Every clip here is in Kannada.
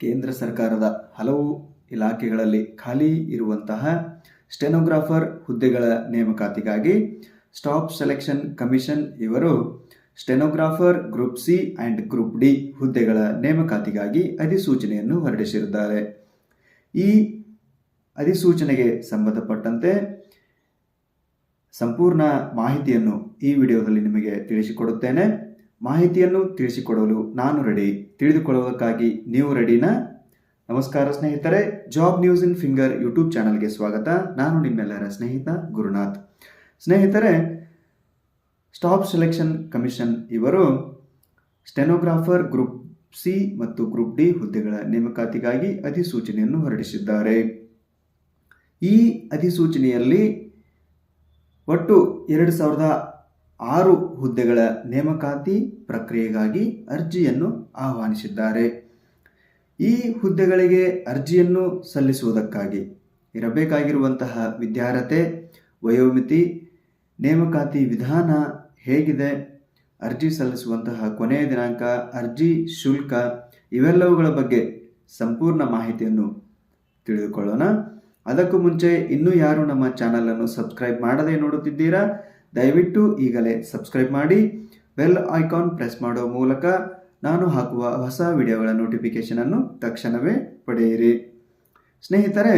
ಕೇಂದ್ರ ಸರ್ಕಾರದ ಹಲವು ಇಲಾಖೆಗಳಲ್ಲಿ ಖಾಲಿ ಇರುವಂತಹ ಸ್ಟೆನೋಗ್ರಾಫರ್ ಹುದ್ದೆಗಳ ನೇಮಕಾತಿಗಾಗಿ ಸ್ಟಾಪ್ ಸೆಲೆಕ್ಷನ್ ಕಮಿಷನ್ ಇವರು stenographer group C and group D ಹುದ್ದೆಗಳ ನೇಮಕಾತಿಗಾಗಿ ಅಧಿಸೂಚನೆಯನ್ನು ಹೊರಡಿಸಿರುತ್ತಾರೆ. ಈ ಅಧಿಸೂಚನೆಗೆ ಸಂಬಂಧಪಟ್ಟಂತೆ ಸಂಪೂರ್ಣ ಮಾಹಿತಿಯನ್ನು ಈ ವಿಡಿಯೋದಲ್ಲಿ ನಿಮಗೆ ತಿಳಿಸಿಕೊಡುತ್ತೇನೆ. ಮಾಹಿತಿಯನ್ನು ತಿಳಿಸಿಕೊಡಲು ನಾನು ರೆಡಿ ತಿಳಿದುಕೊಳ್ಳುವುದಕ್ಕಾಗಿ ನೀವು ರೆಡಿನಾ ನಮಸ್ಕಾರ ಸ್ನೇಹಿತರೆ job news in finger YouTube ಚಾನಲ್ಗೆ ಸ್ವಾಗತ. ನಾನು ನಿಮ್ಮೆಲ್ಲರ ಸ್ನೇಹಿತ ಗುರುನಾಥ್. ಸ್ನೇಹಿತರೆ ಸ್ಟಾಫ್ ಸೆಲೆಕ್ಷನ್ ಕಮಿಷನ್ ಇವರು ಸ್ಟೆನೋಗ್ರಾಫರ್ ಗ್ರೂಪ್ ಸಿ ಮತ್ತು ಗ್ರೂಪ್ ಡಿ ಹುದ್ದೆಗಳ ನೇಮಕಾತಿಗಾಗಿ ಅಧಿಸೂಚನೆಯನ್ನು ಹೊರಡಿಸಿದ್ದಾರೆ. ಈ ಅಧಿಸೂಚನೆಯಲ್ಲಿ ಒಟ್ಟು ಎರಡು ಸಾವಿರದ ಆರು ಹುದ್ದೆಗಳ ನೇಮಕಾತಿ ಪ್ರಕ್ರಿಯೆಗಾಗಿ ಅರ್ಜಿಯನ್ನು ಆಹ್ವಾನಿಸಿದ್ದಾರೆ. ಈ ಹುದ್ದೆಗಳಿಗೆ ಅರ್ಜಿಯನ್ನು ಸಲ್ಲಿಸುವುದಕ್ಕಾಗಿ ಇರಬೇಕಾಗಿರುವಂತಹ ವಿದ್ಯಾರ್ಹತೆ, ವಯೋಮಿತಿ, ನೇಮಕಾತಿ ವಿಧಾನ ಹೇಗಿದೆ, ಅರ್ಜಿ ಸಲ್ಲಿಸುವಂತಹ ಕೊನೆಯ ದಿನಾಂಕ, ಅರ್ಜಿ ಶುಲ್ಕ ಇವೆಲ್ಲವುಗಳ ಬಗ್ಗೆ ಸಂಪೂರ್ಣ ಮಾಹಿತಿಯನ್ನು ತಿಳಿದುಕೊಳ್ಳೋಣ. ಅದಕ್ಕೂ ಮುಂಚೆ ಇನ್ನೂ ಯಾರು ನಮ್ಮ ಚಾನಲನ್ನು ಸಬ್ಸ್ಕ್ರೈಬ್ ಮಾಡದೇ ನೋಡುತ್ತಿದ್ದೀರಾ? ದಯವಿಟ್ಟು ಈಗಲೇ ಸಬ್ಸ್ಕ್ರೈಬ್ ಮಾಡಿ ಬೆಲ್ ಐಕಾನ್ ಪ್ರೆಸ್ ಮಾಡೋ ಮೂಲಕ ನಾನು ಹಾಕುವ ಹೊಸ ವಿಡಿಯೋಗಳ ನೋಟಿಫಿಕೇಷನನ್ನು ತಕ್ಷಣವೇ ಪಡೆಯಿರಿ. ಸ್ನೇಹಿತರೆ,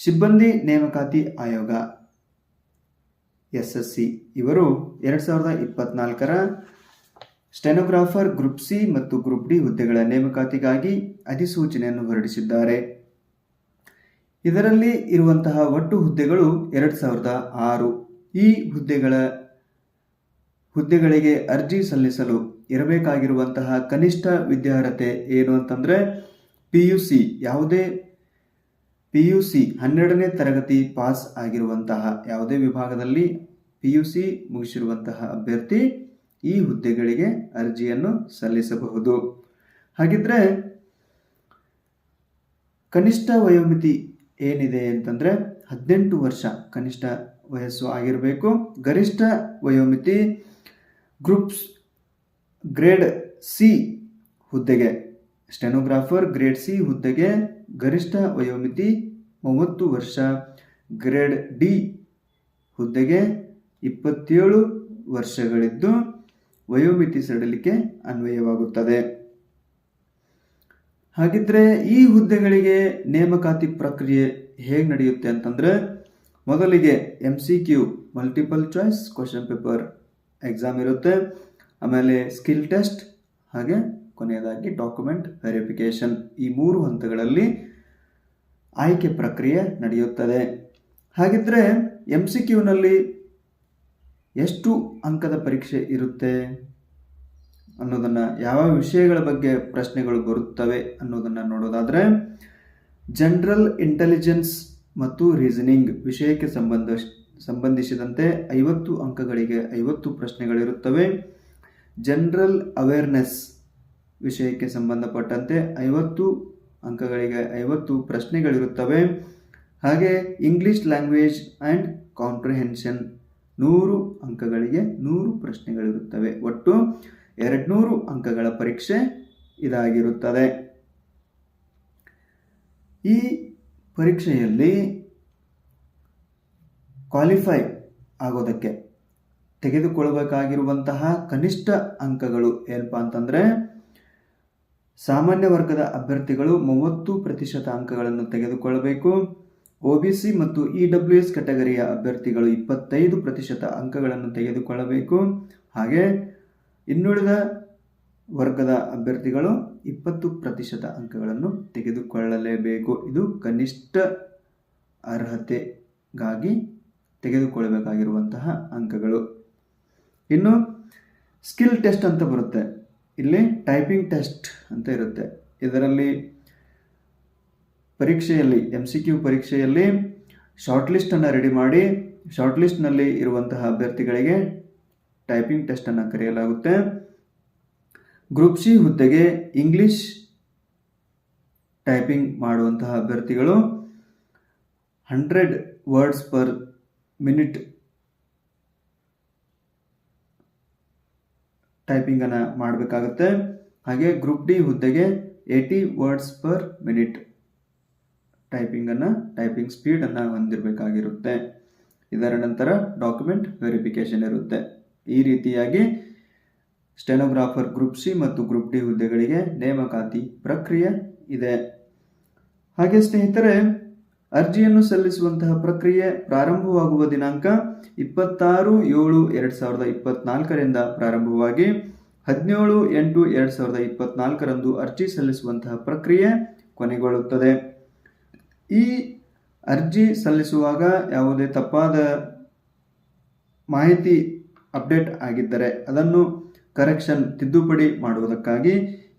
ಸಿಬ್ಬಂದಿ ನೇಮಕಾತಿ ಆಯೋಗ, ಎಸ್ ಎಸ್ ಸಿ ಇವರು ಎರಡು ಸಾವಿರದ ಇಪ್ಪತ್ನಾಲ್ಕರ ಸ್ಟೆನೋಗ್ರಾಫರ್ ಗ್ರೂಪ್ ಸಿ ಮತ್ತು ಗ್ರೂಪ್ ಡಿ ಹುದ್ದೆಗಳ ನೇಮಕಾತಿಗಾಗಿ ಅಧಿಸೂಚನೆಯನ್ನು ಹೊರಡಿಸಿದ್ದಾರೆ. ಇದರಲ್ಲಿ ಇರುವಂತಹ ಒಟ್ಟು ಹುದ್ದೆಗಳು ಎರಡು ಸಾವಿರದ ಆರು. ಈ ಹುದ್ದೆಗಳ ಹುದ್ದೆಗಳಿಗೆ ಅರ್ಜಿ ಸಲ್ಲಿಸಲು ಇರಬೇಕಾಗಿರುವಂತಹ ಕನಿಷ್ಠ ವಿದ್ಯಾರ್ಹತೆ ಏನು ಅಂತಂದರೆ ಪಿ ಯು ಸಿ ಯಾವುದೇ ಪಿ ಯು ಸಿ ಹನ್ನೆರಡನೇ ತರಗತಿ ಪಾಸ್ ಆಗಿರುವಂತಹ ಯಾವುದೇ ವಿಭಾಗದಲ್ಲಿ ಪಿ ಯು ಸಿ ಮುಗಿಸಿರುವಂತಹ ಅಭ್ಯರ್ಥಿ ಈ ಹುದ್ದೆಗಳಿಗೆ ಅರ್ಜಿಯನ್ನು ಸಲ್ಲಿಸಬಹುದು. ಹಾಗಿದ್ರೆ ಕನಿಷ್ಠ ವಯೋಮಿತಿ ಏನಿದೆ ಅಂತಂದರೆ ಹದಿನೆಂಟು ವರ್ಷ ಕನಿಷ್ಠ ವಯಸ್ಸು ಆಗಿರಬೇಕು. ಗರಿಷ್ಠ ವಯೋಮಿತಿ ಗ್ರೂಪ್ಸ್ ಗ್ರೇಡ್ ಸಿ ಹುದ್ದೆಗೆ, ಸ್ಟೆನೋಗ್ರಾಫರ್ ಗ್ರೇಡ್ ಸಿ ಹುದ್ದೆಗೆ ಗರಿಷ್ಠ ವಯೋಮಿತಿ ಮೂವತ್ತು ವರ್ಷ, ಗ್ರೇಡ್ ಡಿ ಹುದ್ದೆಗೆ ಇಪ್ಪತ್ತೇಳು ವರ್ಷಗಳಿದ್ದು ವಯೋಮಿತಿ ಸಡಲಿಕೆ ಅನ್ವಯವಾಗುತ್ತದೆ. ಹಾಗಿದ್ರೆ ಈ ಹುದ್ದೆಗಳಿಗೆ ನೇಮಕಾತಿ ಪ್ರಕ್ರಿಯೆ ಹೇಗೆ ನಡೆಯುತ್ತೆ ಅಂತಂದರೆ ಮೊದಲಿಗೆ M C Q multiple choice question paper exam ಇರುತ್ತೆ. ಆಮೇಲೆ ಸ್ಕಿಲ್ ಟೆಸ್ಟ್ ಹಾಗೆ ಕೊನೆಯದಾಗಿ ಡಾಕ್ಯುಮೆಂಟ್ ವೆರಿಫಿಕೇಷನ್ ಈ ಮೂರು ಹಂತಗಳಲ್ಲಿ ಆಯ್ಕೆ ಪ್ರಕ್ರಿಯೆ ನಡೆಯುತ್ತದೆ. ಹಾಗಿದ್ರೆ ಎಂ ಸಿ ಕ್ಯೂನಲ್ಲಿ ಎಷ್ಟು ಅಂಕದ ಪರೀಕ್ಷೆ ಇರುತ್ತೆ? ಅನ್ನೋದನ್ನು ಯಾವ ವಿಷಯಗಳ ಬಗ್ಗೆ ಪ್ರಶ್ನೆಗಳು ಬರುತ್ತವೆ ಅನ್ನೋದನ್ನು ನೋಡೋದಾದರೆ ಜನರಲ್ ಇಂಟೆಲಿಜೆನ್ಸ್ ಮತ್ತು ರೀಸನಿಂಗ್ ವಿಷಯಕ್ಕೆ ಸಂಬಂಧ, ಸಂಬಂಧಿಸಿದಂತೆ ಐವತ್ತು ಅಂಕಗಳಿಗೆ ಐವತ್ತು ಪ್ರಶ್ನೆಗಳಿರುತ್ತವೆ. ಜನರಲ್ ಅವೇರ್ನೆಸ್ ವಿಷಯಕ್ಕೆ ಸಂಬಂಧಪಟ್ಟಂತೆ ಐವತ್ತು ಅಂಕಗಳಿಗೆ ಐವತ್ತು ಪ್ರಶ್ನೆಗಳಿರುತ್ತವೆ. ಹಾಗೆ ಇಂಗ್ಲಿಷ್ ಲ್ಯಾಂಗ್ವೇಜ್ ಆ್ಯಂಡ್ ಕಾಂಪ್ರಿಹೆನ್ಷನ್ ನೂರು ಅಂಕಗಳಿಗೆ ನೂರು ಪ್ರಶ್ನೆಗಳಿರುತ್ತವೆ. ಒಟ್ಟು ಎರಡುನೂರು ಅಂಕಗಳ ಪರೀಕ್ಷೆ ಇದಾಗಿರುತ್ತದೆ. ಈ ಪರೀಕ್ಷೆಯಲ್ಲಿ ಕ್ವಾಲಿಫೈ ಆಗೋದಕ್ಕೆ ತೆಗೆದುಕೊಳ್ಳಬೇಕಾಗಿರುವಂತಹ ಕನಿಷ್ಠ ಅಂಕಗಳು ಏನಪ್ಪ ಅಂತಂದರೆ, ಸಾಮಾನ್ಯ ವರ್ಗದ ಅಭ್ಯರ್ಥಿಗಳು ಮೂವತ್ತು ಪ್ರತಿಶತ ಅಂಕಗಳನ್ನು ತೆಗೆದುಕೊಳ್ಳಬೇಕು ಒ ಬಿ ಸಿ ಮತ್ತು ಇ ಡಬ್ಲ್ಯೂ ಎಸ್ ಕೆಟಗರಿಯ ಅಭ್ಯರ್ಥಿಗಳು ಇಪ್ಪತ್ತೈದು ಪ್ರತಿಶತ ಅಂಕಗಳನ್ನು ತೆಗೆದುಕೊಳ್ಳಬೇಕು ಹಾಗೆ ಇನ್ನುಳಿದ ವರ್ಗದ ಅಭ್ಯರ್ಥಿಗಳು ಇಪ್ಪತ್ತು ಪ್ರತಿಶತ ಅಂಕಗಳನ್ನು ತೆಗೆದುಕೊಳ್ಳಲೇಬೇಕು. ಇದು ಕನಿಷ್ಠ ಅರ್ಹತೆಗಾಗಿ ತೆಗೆದುಕೊಳ್ಳಬೇಕಾಗಿರುವಂತಹ ಅಂಕಗಳು. ಇನ್ನು ಸ್ಕಿಲ್ ಟೆಸ್ಟ್ ಅಂತ ಬರುತ್ತೆ. ಇಲ್ಲಿ ಟೈಪಿಂಗ್ ಟೆಸ್ಟ್ ಅಂತ ಇರುತ್ತೆ. ಇದರಲ್ಲಿ ಪರೀಕ್ಷೆಯಲ್ಲಿ ಎಂ ಸಿ ಕ್ಯೂ ಪರೀಕ್ಷೆಯಲ್ಲಿ ಶಾರ್ಟ್ ಲಿಸ್ಟನ್ನು ರೆಡಿ ಮಾಡಿ ಶಾರ್ಟ್ ಲಿಸ್ಟ್ನಲ್ಲಿ ಇರುವಂತಹ ಅಭ್ಯರ್ಥಿಗಳಿಗೆ ಟೈಪಿಂಗ್ ಟೆಸ್ಟನ್ನು ಕರೆಯಲಾಗುತ್ತೆ. ಗ್ರೂಪ್ ಸಿ ಹುದ್ದೆಗೆ ಇಂಗ್ಲಿಷ್ ಟೈಪಿಂಗ್ ಮಾಡುವಂತಹ ಅಭ್ಯರ್ಥಿಗಳು ಹಂಡ್ರೆಡ್ ವರ್ಡ್ಸ್ ಪರ್ ಮಿನಿಟ್ ಟೈಪಿಂಗನ್ನು ಮಾಡಬೇಕಾಗುತ್ತೆ. ಹಾಗೆ ಗ್ರೂಪ್ ಡಿ ಹುದ್ದೆಗೆ ಏಯ್ಟಿ ವರ್ಡ್ಸ್ ಪರ್ ಮಿನಿಟ್ ಟೈಪಿಂಗನ್ನು ಟೈಪಿಂಗ್ ಸ್ಪೀಡನ್ನು ಹೊಂದಿರಬೇಕಾಗಿರುತ್ತೆ. ಇದರ ನಂತರ ಡಾಕ್ಯುಮೆಂಟ್ ವೆರಿಫಿಕೇಷನ್ ಇರುತ್ತೆ. ಈ ರೀತಿಯಾಗಿ ಸ್ಟೆನೋಗ್ರಾಫರ್ ಗ್ರೂಪ್ ಸಿ ಮತ್ತು ಗ್ರೂಪ್ ಡಿ ಹುದ್ದೆಗಳಿಗೆ ನೇಮಕಾತಿ ಪ್ರಕ್ರಿಯೆ ಇದೆ. ಹಾಗೆ ಸ್ನೇಹಿತರೆ, ಅರ್ಜಿಯನ್ನು ಸಲ್ಲಿಸುವಂತಹ ಪ್ರಕ್ರಿಯೆ ಪ್ರಾರಂಭವಾಗುವ ದಿನಾಂಕ ಇಪ್ಪತ್ತಾರು ಏಳು ಎರಡು ಸಾವಿರದ ಇಪ್ಪತ್ನಾಲ್ಕರಿಂದ ಪ್ರಾರಂಭವಾಗಿ ಹದಿನೇಳು ಎಂಟು ಎರಡು ಸಾವಿರದ ಇಪ್ಪತ್ನಾಲ್ಕರಂದು ಅರ್ಜಿ ಸಲ್ಲಿಸುವಂತಹ ಪ್ರಕ್ರಿಯೆ ಕೊನೆಗೊಳ್ಳುತ್ತದೆ. ಈ ಅರ್ಜಿ ಸಲ್ಲಿಸುವಾಗ ಯಾವುದೇ ತಪ್ಪಾದ ಮಾಹಿತಿ ಅಪ್ಡೇಟ್ ಆಗಿದ್ದರೆ ಅದನ್ನು ಕರೆಕ್ಷನ್ ತಿದ್ದುಪಡಿ ಮಾಡುವುದಕ್ಕಾಗಿ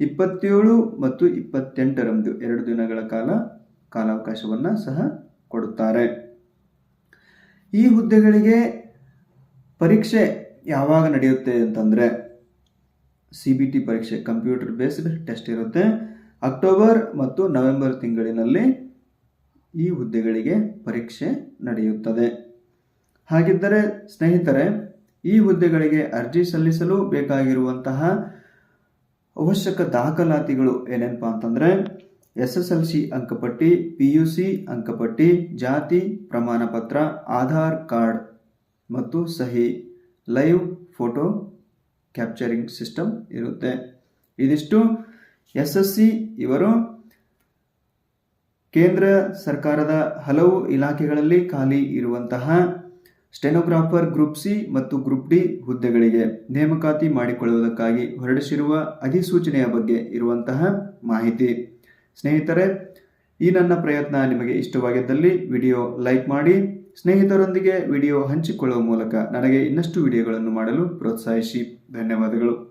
ಇಪ್ಪತ್ತೇಳು ಮತ್ತು ಇಪ್ಪತ್ತೆಂಟರಂದು ಎರಡು ದಿನಗಳ ಕಾಲ ಕಾಲಾವಕಾಶವನ್ನು ಸಹ ಕೊಡುತ್ತಾರೆ. ಈ ಹುದ್ದೆಗಳಿಗೆ ಪರೀಕ್ಷೆ ಯಾವಾಗ ನಡೆಯುತ್ತೆ ಅಂತಂದರೆ ಸಿ ಬಿ ಟಿ ಪರೀಕ್ಷೆ ಕಂಪ್ಯೂಟರ್ ಬೇಸ್ಡ್ ಟೆಸ್ಟ್ ಇರುತ್ತೆ. ಅಕ್ಟೋಬರ್ ಮತ್ತು ನವೆಂಬರ್ ತಿಂಗಳಿನಲ್ಲಿ ಈ ಹುದ್ದೆಗಳಿಗೆ ಪರೀಕ್ಷೆ ನಡೆಯುತ್ತದೆ. ಹಾಗಿದ್ದರೆ ಸ್ನೇಹಿತರೆ ಈ ಹುದ್ದೆಗಳಿಗೆ ಅರ್ಜಿ ಸಲ್ಲಿಸಲು ಬೇಕಾಗಿರುವಂತಹ ಅವಶ್ಯಕ ದಾಖಲಾತಿಗಳು ಏನೇನಪ್ಪ ಅಂತಂದರೆ ಎಸ್ ಎಸ್ ಎಲ್ ಸಿ ಅಂಕಪಟ್ಟಿ, ಪಿ ಯು ಸಿ ಅಂಕಪಟ್ಟಿ, ಜಾತಿ, ಪ್ರಮಾಣಪತ್ರ, ಆಧಾರ್ ಕಾರ್ಡ್ ಮತ್ತು ಸಹಿ, ಲೈವ್ ಫೋಟೋ ಕ್ಯಾಪ್ಚರಿಂಗ್ ಸಿಸ್ಟಮ್ ಇರುತ್ತೆ. ಇದಿಷ್ಟು ಎಸ್ ಎಸ್ ಸಿ ಇವರು ಕೇಂದ್ರ ಸರ್ಕಾರದ ಹಲವು ಇಲಾಖೆಗಳಲ್ಲಿ ಖಾಲಿ ಇರುವಂತಹ ಸ್ಟೆನೋಗ್ರಾಫರ್ ಗ್ರೂಪ್ ಸಿ ಮತ್ತು ಗ್ರೂಪ್ ಡಿ ಹುದ್ದೆಗಳಿಗೆ ನೇಮಕಾತಿ ಮಾಡಿಕೊಳ್ಳುವುದಕ್ಕಾಗಿ ಹೊರಡಿಸಿರುವ ಅಧಿಸೂಚನೆಯ ಬಗ್ಗೆ ಇರುವಂತಹ ಮಾಹಿತಿ. ಸ್ನೇಹಿತರೆ, ಈ ನನ್ನ ಪ್ರಯತ್ನ ನಿಮಗೆ ಇಷ್ಟವಾಗಿದ್ದಲ್ಲಿ ವಿಡಿಯೋ ಲೈಕ್ ಮಾಡಿ, ಸ್ನೇಹಿತರೊಂದಿಗೆ ವಿಡಿಯೋ ಹಂಚಿಕೊಳ್ಳುವ ಮೂಲಕ ನನಗೆ ಇನ್ನಷ್ಟು ವಿಡಿಯೋಗಳನ್ನು ಮಾಡಲು ಪ್ರೋತ್ಸಾಹಿಸಿ. ಧನ್ಯವಾದಗಳು.